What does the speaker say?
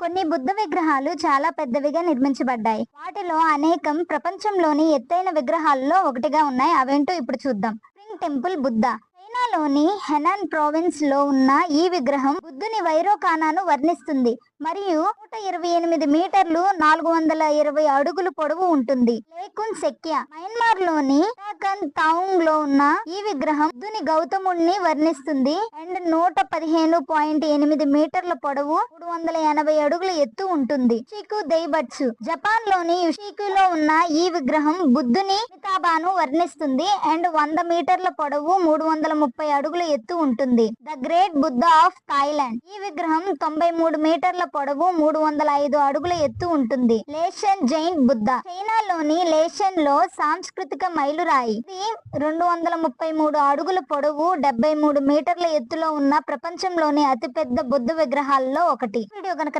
కొన్ని బుద్ధ విగ్రహాలు చాలా పెద్దవిగా నిర్మించబడ్డాయి. వాటిలో అనేకం ప్రపంచంలోని ఎత్తైన విగ్రహాలలో ఒకటిగా ఉన్నాయి. అవేంటో ఇప్పుడు చూద్దాం. Spring Temple Buddha. చైనాలోని హెనాన్ ప్రావిన్స్లో ఉన్న ఈ విగ్రహం బుద్ధుని వైరోకానాను వర్ణిస్తుంది. మరియు నూట ఇరవై ఎనిమిది మీటర్లు నాలుగు వందల ఇరవై అడుగులు పొడవు ఉంటుంది. లేకున్ సెక్య మయన్మార్లోని తాంగ్లో ఉన్న ఈ విగ్రహం బుద్ధుని గౌతముడిని వర్ణిస్తుంది. అండ్ నూట పదిహేను పాయింట్ ఎనిమిది మీటర్ల పొడవు మూడు వందల ఎనభై అడుగుల ఎత్తు ఉంటుంది. షికు దైబట్సు జపాన్లోని యుషికులో ఉన్న ఈ విగ్రహం బుద్ధుని మితాబాను వర్ణిస్తుంది. అండ్ వంద మీటర్ల పొడవు మూడు వందల ముప్పై అడుగుల ఎత్తు ఉంటుంది. The Great Buddha of Thailand. ఈ విగ్రహం తొంభై మూడు మీటర్ల పొడవు మూడు వందల ఐదు అడుగుల ఎత్తు ఉంటుంది. లేషన్ జైన్ బుద్ధ. చైనాలోని లేషన్లో సాంస్కృతిక మైలురాయి. ఇది రెండు వందల ముప్పై మూడు అడుగుల పొడవు డెబ్బై మూడు మీటర్ల ఎత్తులో ఉన్న ప్రపంచంలోని అతిపెద్ద బుద్ధ విగ్రహాల్లో ఒకటి. వీడియో కనుక